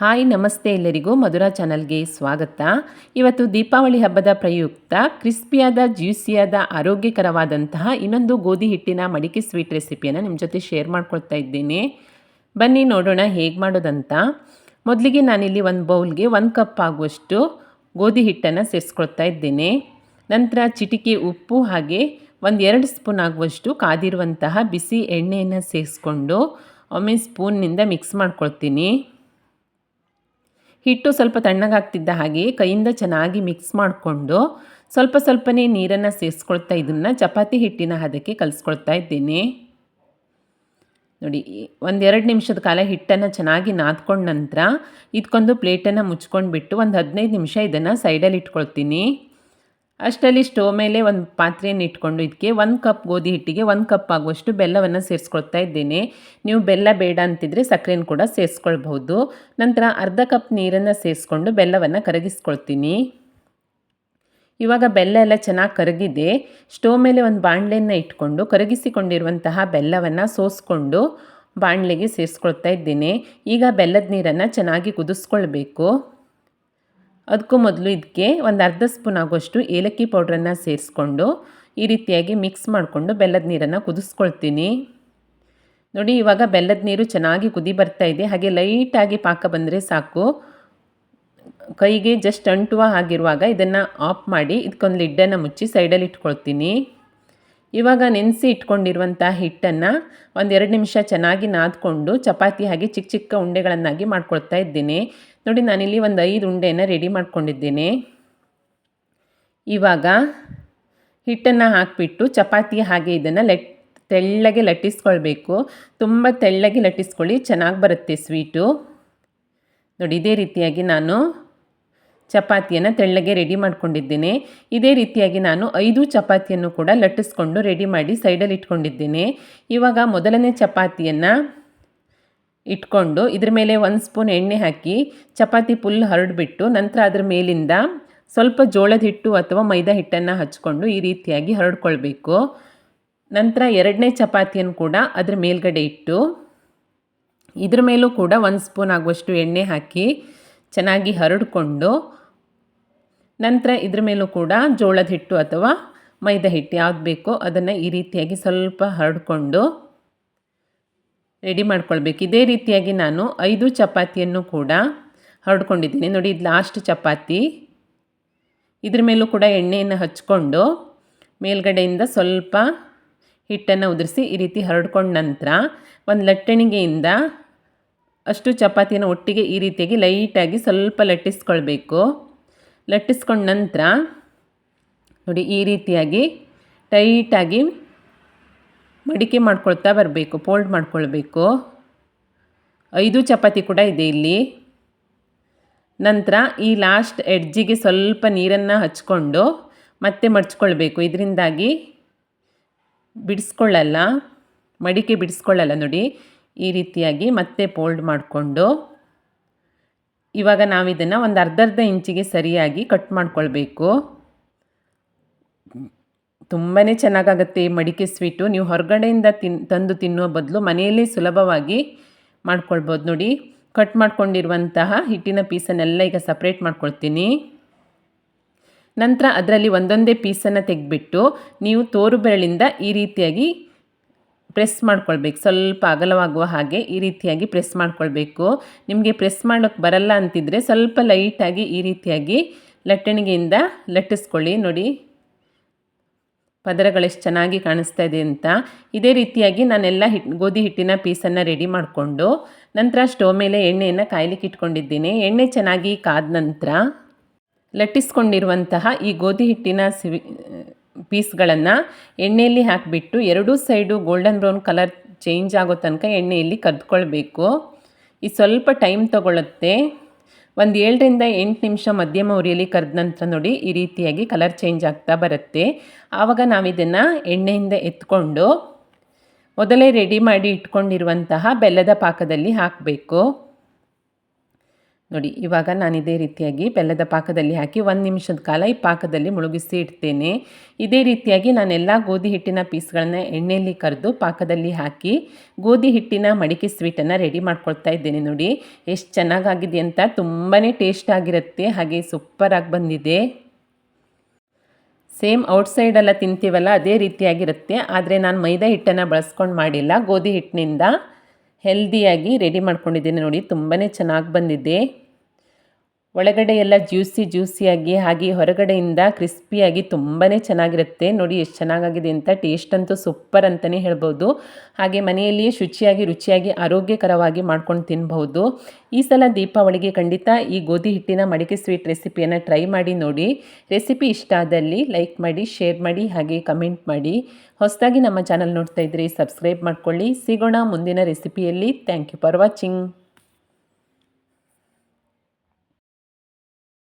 Hi, ನಮಸ್ತೆ ಎಲ್ಲರಿಗೂ ಮಧುರಾ ಚಾನಲ್ಗೆ ಸ್ವಾಗತ. ಇವತ್ತು ದೀಪಾವಳಿ ಹಬ್ಬದ ಪ್ರಯುಕ್ತ, ಕ್ರಿಸ್ಪಿಯಾದ, ಜ್ಯೂಸಿಯಾದ, ಆರೋಗ್ಯಕರವಾದಂತಹ ಇನ್ನೊಂದು ಗೋಧಿ ಹಿಟ್ಟಿನ ಮಡಿಕೆ ಸ್ವೀಟ್ ರೆಸಿಪಿಯನ್ನು ನಿಮ್ಮ ಜೊತೆ ಶೇರ್ ಮಾಡ್ಕೊಳ್ತಾ ಇದ್ದೇನೆ. ಬನ್ನಿ, ನೋಡೋಣ ಹೇಗೆ ಮಾಡೋದಂತ. ಮೊದಲಿಗೆ ನಾನಿಲ್ಲಿ ಒಂದು ಬೌಲ್ಗೆ ಒಂದು ಕಪ್ ಆಗುವಷ್ಟು ಗೋಧಿ ಹಿಟ್ಟನ್ನು ಸೇರಿಸ್ಕೊಳ್ತಾ ಇದ್ದೇನೆ. ನಂತರ ಚಿಟಿಕೆ ಉಪ್ಪು ಹಾಗೆ ಒಂದು ಎರಡು ಸ್ಪೂನ್ ಆಗುವಷ್ಟು ಕಾದಿರುವಂತಹ ಬಿಸಿ ಎಣ್ಣೆಯನ್ನು ಸೇರಿಸ್ಕೊಂಡು ಒಮ್ಮೆ ಸ್ಪೂನ್ನಿಂದ ಮಿಕ್ಸ್ ಮಾಡ್ಕೊಳ್ತೀನಿ. ಹಿಟ್ಟು ಸ್ವಲ್ಪ ತಣ್ಣಗಾಗ್ತಿದ್ದ ಹಾಗೆ ಕೈಯಿಂದ ಚೆನ್ನಾಗಿ ಮಿಕ್ಸ್ ಮಾಡಿಕೊಂಡು ಸ್ವಲ್ಪ ಸ್ವಲ್ಪನೇ ನೀರನ್ನು ಸೇರಿಸ್ಕೊಳ್ತಾ ಇದನ್ನು ಚಪಾತಿ ಹಿಟ್ಟಿನ ಹದಕ್ಕೆ ಕಲಿಸ್ಕೊಳ್ತಾ ಇದ್ದೇನೆ. ನೋಡಿ ಒಂದೆರಡು ನಿಮಿಷದ ಕಾಲ ಹಿಟ್ಟನ್ನು ಚೆನ್ನಾಗಿ ನಾದ್ಕೊಂಡ ನಂತರ ಇದಕ್ಕೊಂದು ಪ್ಲೇಟನ್ನು ಮುಚ್ಕೊಂಡ್ಬಿಟ್ಟು ಒಂದು ಹದಿನೈದು ನಿಮಿಷ ಇದನ್ನು ಸೈಡಲ್ಲಿ ಇಟ್ಕೊಳ್ತೀನಿ. ಅಷ್ಟರಲ್ಲಿ ಸ್ಟೋವ್ ಮೇಲೆ ಒಂದು ಪಾತ್ರೆಯನ್ನು ಇಟ್ಕೊಂಡು ಇದಕ್ಕೆ ಒಂದು ಕಪ್ ಗೋಧಿ ಹಿಟ್ಟಿಗೆ ಒಂದು ಕಪ್ ಆಗುವಷ್ಟು ಬೆಲ್ಲವನ್ನು ಸೇರಿಸ್ಕೊಳ್ತಾ ಇದ್ದೇನೆ. ನೀವು ಬೆಲ್ಲ ಬೇಡ ಅಂತಿದ್ರೆ ಸಕ್ಕರೆಯನ್ನು ಕೂಡ ಸೇರಿಸ್ಕೊಳ್ಬಹುದು. ನಂತರ ಅರ್ಧ ಕಪ್ ನೀರನ್ನು ಸೇರಿಸ್ಕೊಂಡು ಬೆಲ್ಲವನ್ನು ಕರಗಿಸ್ಕೊಳ್ತೀನಿ. ಇವಾಗ ಬೆಲ್ಲ ಎಲ್ಲ ಚೆನ್ನಾಗಿ ಕರಗಿದೆ. ಸ್ಟೋವ್ ಮೇಲೆ ಒಂದು ಬಾಣಲೆಯನ್ನು ಇಟ್ಕೊಂಡು ಕರಗಿಸಿಕೊಂಡಿರುವಂತಹ ಬೆಲ್ಲವನ್ನು ಸೋಸ್ಕೊಂಡು ಬಾಣಲೆಗೆ ಸೇರಿಸ್ಕೊಳ್ತಾ ಇದ್ದೇನೆ. ಈಗ ಬೆಲ್ಲದ ನೀರನ್ನು ಚೆನ್ನಾಗಿ ಕುದಿಸ್ಕೊಳ್ಬೇಕು. ಅದಕ್ಕೂ ಮೊದಲು ಇದಕ್ಕೆ ಒಂದು ಅರ್ಧ ಸ್ಪೂನ್ ಆಗುವಷ್ಟು ಏಲಕ್ಕಿ ಪೌಡ್ರನ್ನು ಸೇರಿಸ್ಕೊಂಡು ಈ ರೀತಿಯಾಗಿ ಮಿಕ್ಸ್ ಮಾಡಿಕೊಂಡು ಬೆಲ್ಲದ ನೀರನ್ನು ಕುದಿಸ್ಕೊಳ್ತೀನಿ. ನೋಡಿ, ಇವಾಗ ಬೆಲ್ಲದ ನೀರು ಚೆನ್ನಾಗಿ ಕುದಿ ಬರ್ತಾ ಇದೆ. ಹಾಗೆ ಲೈಟಾಗಿ ಪಾಕ ಬಂದರೆ ಸಾಕು. ಕೈಗೆ ಜಸ್ಟ್ ಅಂಟುವ ಆಗಿರುವಾಗ ಇದನ್ನು ಆಫ್ ಮಾಡಿ, ಇದಕ್ಕೊಂದು ಲಿಡ್ಡನ್ನು ಮುಚ್ಚಿ ಸೈಡಲ್ಲಿ ಇಟ್ಕೊಳ್ತೀನಿ. ಇವಾಗ ನೆನೆಸಿ ಇಟ್ಕೊಂಡಿರುವಂಥ ಹಿಟ್ಟನ್ನು ಒಂದೆರಡು ನಿಮಿಷ ಚೆನ್ನಾಗಿ ನಾದ್ಕೊಂಡು ಚಪಾತಿ ಹಾಗೆ ಚಿಕ್ಕ ಚಿಕ್ಕ ಉಂಡೆಗಳನ್ನಾಗಿ ಮಾಡ್ಕೊಳ್ತಾ ಇದ್ದೀನಿ. ನೋಡಿ, ನಾನಿಲ್ಲಿ ಒಂದು ಐದು ಉಂಡೆಯನ್ನು ರೆಡಿ ಮಾಡ್ಕೊಂಡಿದ್ದೀನಿ. ಇವಾಗ ಹಿಟ್ಟನ್ನು ಹಾಕಿಬಿಟ್ಟು ಚಪಾತಿ ಹಾಗೆ ಇದನ್ನು ಲೆಟ್, ತೆಳ್ಳಗೆ ಲಟ್ಟಿಸ್ಕೊಳ್ಬೇಕು. ತುಂಬ ತೆಳ್ಳಗೆ ಲಟ್ಟಿಸ್ಕೊಳ್ಳಿ, ಚೆನ್ನಾಗಿ ಬರುತ್ತೆ ಸ್ವೀಟು ನೋಡಿ, ಇದೇ ರೀತಿಯಾಗಿ ನಾನು ಚಪಾತಿಯನ್ನು ತೆಳ್ಳಗೆ ರೆಡಿ ಮಾಡ್ಕೊಂಡಿದ್ದೇನೆ. ಇದೇ ರೀತಿಯಾಗಿ ನಾನು ಐದು ಚಪಾತಿಯನ್ನು ಕೂಡ ಲಟ್ಟಿಸ್ಕೊಂಡು ರೆಡಿ ಮಾಡಿ ಸೈಡಲ್ಲಿ ಇಟ್ಕೊಂಡಿದ್ದೇನೆ. ಇವಾಗ ಮೊದಲನೇ ಚಪಾತಿಯನ್ನು ಇಟ್ಕೊಂಡು ಇದ್ರ ಮೇಲೆ ಒಂದು ಸ್ಪೂನ್ ಎಣ್ಣೆ ಹಾಕಿ ಚಪಾತಿ ಫುಲ್ ಹರಡಿಬಿಟ್ಟು ನಂತರ ಅದ್ರ ಮೇಲಿಂದ ಸ್ವಲ್ಪ ಜೋಳದ ಹಿಟ್ಟು ಅಥವಾ ಮೈದಾ ಹಿಟ್ಟನ್ನು ಹಚ್ಕೊಂಡು ಈ ರೀತಿಯಾಗಿ ಹರಡ್ಕೊಳ್ಬೇಕು. ನಂತರ ಎರಡನೇ ಚಪಾತಿಯನ್ನು ಕೂಡ ಅದ್ರ ಮೇಲ್ಗಡೆ ಇಟ್ಟು ಇದ್ರ ಮೇಲೂ ಕೂಡ ಒಂದು ಸ್ಪೂನ್ ಆಗುವಷ್ಟು ಎಣ್ಣೆ ಹಾಕಿ ಚೆನ್ನಾಗಿ ಹರಡ್ಕೊಂಡು ನಂತರ ಇದ್ರ ಮೇಲೂ ಕೂಡ ಜೋಳದ ಹಿಟ್ಟು ಅಥವಾ ಮೈದಾ ಹಿಟ್ಟು ಯಾವ್ದು ಬೇಕೋ ಅದನ್ನು ಈ ರೀತಿಯಾಗಿ ಸ್ವಲ್ಪ ಹರಡಿಕೊಂಡು ರೆಡಿ ಮಾಡ್ಕೊಳ್ಬೇಕು. ಇದೇ ರೀತಿಯಾಗಿ ನಾನು ಐದು ಚಪಾತಿಯನ್ನು ಕೂಡ ಹರಡ್ಕೊಂಡಿದ್ದೀನಿ. ನೋಡಿ, ಇದು ಲಾಸ್ಟ್ ಚಪಾತಿ. ಇದ್ರ ಮೇಲೂ ಕೂಡ ಎಣ್ಣೆಯನ್ನು ಹಚ್ಕೊಂಡು ಮೇಲ್ಗಡೆಯಿಂದ ಸ್ವಲ್ಪ ಹಿಟ್ಟನ್ನು ಉದುರಿಸಿ ಈ ರೀತಿ ಹರಡ್ಕೊಂಡ ನಂತರ ಒಂದು ಲಟ್ಟಣಿಗೆಯಿಂದ ಅಷ್ಟು ಚಪಾತಿಯನ್ನು ಒಟ್ಟಿಗೆ ಈ ರೀತಿಯಾಗಿ ಲೈಟಾಗಿ ಸ್ವಲ್ಪ ಲಟ್ಟಿಸ್ಕೊಳ್ಬೇಕು. ಲಟ್ಟಿಸ್ಕೊಂಡ ನಂತರ ನೋಡಿ ಈ ರೀತಿಯಾಗಿ ಟೈಟಾಗಿ ಮಡಿಕೆ ಮಾಡ್ಕೊಳ್ತಾ ಬರಬೇಕು ಫೋಲ್ಡ್ ಮಾಡ್ಕೊಳ್ಬೇಕು. ಐದು ಚಪಾತಿ ಕೂಡ ಇದೆ ಇಲ್ಲಿ. ನಂತರ ಈ ಲಾಸ್ಟ್ ಎಡ್ಜಿಗೆ ಸ್ವಲ್ಪ ನೀರನ್ನು ಹಚ್ಕೊಂಡು ಮತ್ತೆ ಮಡ್ಚ್ಕೊಳ್ಬೇಕು. ಇದರಿಂದಾಗಿ ಬಿಡಿಸ್ಕೊಳ್ಳಲ್ಲ, ಮಡಿಕೆ ಬಿಡಿಸ್ಕೊಳ್ಳಲ್ಲ ನೋಡಿ. ಈ ರೀತಿಯಾಗಿ ಮತ್ತೆ ಫೋಲ್ಡ್ ಮಾಡಿಕೊಂಡು ಇವಾಗ ನಾವು ಇದನ್ನು ಒಂದು ಅರ್ಧ ಇಂಚಿಗೆ ಸರಿಯಾಗಿ ಕಟ್ ಮಾಡ್ಕೊಳ್ಬೇಕು. ತುಂಬಾ ಚೆನ್ನಾಗಾಗತ್ತೆ ಈ ಮಡಿಕೆ ಸ್ವೀಟು. ನೀವು ಹೊರಗಡೆಯಿಂದ ತಿನ್, ತಂದು ತಿನ್ನುವ ಬದಲು ಮನೆಯಲ್ಲೇ ಸುಲಭವಾಗಿ ಮಾಡ್ಕೊಳ್ಬೋದು ನೋಡಿ. ಕಟ್ ಮಾಡ್ಕೊಂಡಿರುವಂತಹ ಹಿಟ್ಟಿನ ಪೀಸನ್ನೆಲ್ಲ ಈಗ ಸಪ್ರೇಟ್ ಮಾಡ್ಕೊಳ್ತೀನಿ. ನಂತರ ಅದರಲ್ಲಿ ಒಂದೊಂದೇ ಪೀಸನ್ನು ತೆಗೆದ್ಬಿಟ್ಟು ನೀವು ತೋರು ಬೆರಳಿಂದ ಈ ರೀತಿಯಾಗಿ ಪ್ರೆಸ್ ಮಾಡ್ಕೊಳ್ಬೇಕು. ಸ್ವಲ್ಪ ಅಗಲವಾಗುವ ಹಾಗೆ ಈ ರೀತಿಯಾಗಿ ಪ್ರೆಸ್ ಮಾಡ್ಕೊಳ್ಬೇಕು. ನಿಮಗೆ ಪ್ರೆಸ್ ಮಾಡೋಕ್ಕೆ ಬರಲ್ಲ ಅಂತಿದ್ರೆ ಸ್ವಲ್ಪ ಲೈಟಾಗಿ ಈ ರೀತಿಯಾಗಿ ಲಟ್ಟಣಿಗೆಯಿಂದ ಲಟ್ಟಿಸ್ಕೊಳ್ಳಿ. ನೋಡಿ ಪದರಗಳೆಷ್ಟು ಚೆನ್ನಾಗಿ ಕಾಣಿಸ್ತಾ ಇದೆ ಅಂತ. ಇದೇ ರೀತಿಯಾಗಿ ನಾನೆಲ್ಲ ಹಿಟ್, ಗೋಧಿ ಹಿಟ್ಟಿನ ಪೀಸನ್ನು ರೆಡಿ ಮಾಡಿಕೊಂಡು ನಂತರ ಸ್ಟೋವ್ ಮೇಲೆ ಎಣ್ಣೆಯನ್ನು ಕಾಯಲಿಕ್ಕೆ ಇಟ್ಕೊಂಡಿದ್ದೀನಿ. ಎಣ್ಣೆ ಚೆನ್ನಾಗಿ ಕಾದ ನಂತರ ಲಟ್ಟಿಸ್ಕೊಂಡಿರುವಂತಹ ಈ ಗೋಧಿ ಹಿಟ್ಟಿನ ಸಿವಿ ಪೀಸ್ಗಳನ್ನು ಎಣ್ಣೆಯಲ್ಲಿ ಹಾಕಿಬಿಟ್ಟು ಎರಡೂ side golden brown colour change ಆಗೋ ತನಕ ಎಣ್ಣೆಯಲ್ಲಿ ಕದ್ಕೊಳ್ಬೇಕು ಈ ಸ್ವಲ್ಪ ಟೈಮ್ ತಗೊಳ್ಳುತ್ತೆ ಒಂದು ಏಳರಿಂದ ಎಂಟು ನಿಮಿಷ ಮಧ್ಯಮ ಉರಿಯಲ್ಲಿ ಕರೆದ ನಂತರ ನೋಡಿ ಈ ರೀತಿಯಾಗಿ ಕಲರ್ ಚೇಂಜ್ ಆಗ್ತಾ ಬರುತ್ತೆ. ಆವಾಗ ನಾವಿದನ್ನು ಎಣ್ಣೆಯಿಂದ ಎತ್ಕೊಂಡು ಮೊದಲೇ ರೆಡಿ ಮಾಡಿ ಇಟ್ಕೊಂಡಿರುವಂತಹ ಬೆಲ್ಲದ ಪಾಕದಲ್ಲಿ ಹಾಕಬೇಕು. ನೋಡಿ, ಇವಾಗ ನಾನು ಇದೇ ರೀತಿಯಾಗಿ ಬೆಲ್ಲದ ಪಾಕದಲ್ಲಿ ಹಾಕಿ ಒಂದು ನಿಮಿಷದ ಕಾಲ ಈ ಪಾಕದಲ್ಲಿ ಮುಳುಗಿಸಿ ಇಡ್ತೇನೆ. ಇದೇ ರೀತಿಯಾಗಿ ನಾನೆಲ್ಲ ಗೋಧಿ ಹಿಟ್ಟಿನ ಪೀಸ್ಗಳನ್ನ ಎಣ್ಣೆಯಲ್ಲಿ ಕರೆದು ಪಾಕದಲ್ಲಿ ಹಾಕಿ ಗೋಧಿ ಹಿಟ್ಟಿನ ಮಡಿಕೆ ಸ್ವೀಟನ್ನು ರೆಡಿ ಮಾಡ್ಕೊಳ್ತಾ ಇದ್ದೇನೆ ನೋಡಿ. ಎಷ್ಟು ಚೆನ್ನಾಗಾಗಿದೆ ಅಂತ ತುಂಬಾ ಟೇಸ್ಟ್ ಆಗಿರುತ್ತೆ, ಹಾಗೆ ಸೂಪರಾಗಿ ಬಂದಿದೆ. ಸೇಮ್ ಔಟ್ಸೈಡೆಲ್ಲ ತಿಂತೀವಲ್ಲ, ಅದೇ ರೀತಿಯಾಗಿರುತ್ತೆ. ಆದರೆ ನಾನು ಮೈದಾ ಹಿಟ್ಟನ್ನು ಬಳಸ್ಕೊಂಡು ಮಾಡಿಲ್ಲ, ಗೋಧಿ ಹಿಟ್ಟಿನಿಂದ. ಹೆಲ್ದಿಯಾಗಿ ರೆಡಿ ಮಾಡ್ಕೊಂಡಿದ್ದೀನಿ ನೋಡಿ ತುಂಬಾ ಚೆನ್ನಾಗಿ ಬಂದಿದೆ. ಒಳಗಡೆ ಎಲ್ಲ ಜ್ಯೂಸಿ ಜ್ಯೂಸಿಯಾಗಿ ಹಾಗೆ ಹೊರಗಡೆಯಿಂದ ಕ್ರಿಸ್ಪಿಯಾಗಿ ತುಂಬಾ ಚೆನ್ನಾಗಿರುತ್ತೆ. ನೋಡಿ ಎಷ್ಟು ಚೆನ್ನಾಗಾಗಿದೆ ಅಂತ. ಟೇಸ್ಟ್ ಅಂತೂ ಸೂಪರ್ ಅಂತಲೇ ಹೇಳ್ಬೋದು. ಹಾಗೆ ಮನೆಯಲ್ಲಿಯೇ ಶುಚಿಯಾಗಿ, ರುಚಿಯಾಗಿ, ಆರೋಗ್ಯಕರವಾಗಿ ಮಾಡ್ಕೊಂಡು ತಿನ್ಬಹುದು. ಈ ಸಲ ದೀಪಾವಳಿಗೆ ಖಂಡಿತ ಈ ಗೋಧಿ ಹಿಟ್ಟಿನ ಮಡಿಕೆ ಸ್ವೀಟ್ ರೆಸಿಪಿಯನ್ನು ಟ್ರೈ ಮಾಡಿ ನೋಡಿ. ರೆಸಿಪಿ ಇಷ್ಟ ಆದಲ್ಲಿ ಲೈಕ್ ಮಾಡಿ, ಶೇರ್ ಮಾಡಿ, ಹಾಗೆ ಕಮೆಂಟ್ ಮಾಡಿ. ಹೊಸದಾಗಿ ನಮ್ಮ ಚಾನಲ್ ನೋಡ್ತಾ ಇದ್ದರೆ ಸಬ್ಸ್ಕ್ರೈಬ್ ಮಾಡ್ಕೊಳ್ಳಿ. ಸಿಗೋಣ ಮುಂದಿನ ರೆಸಿಪಿಯಲ್ಲಿ. Thank you for watching.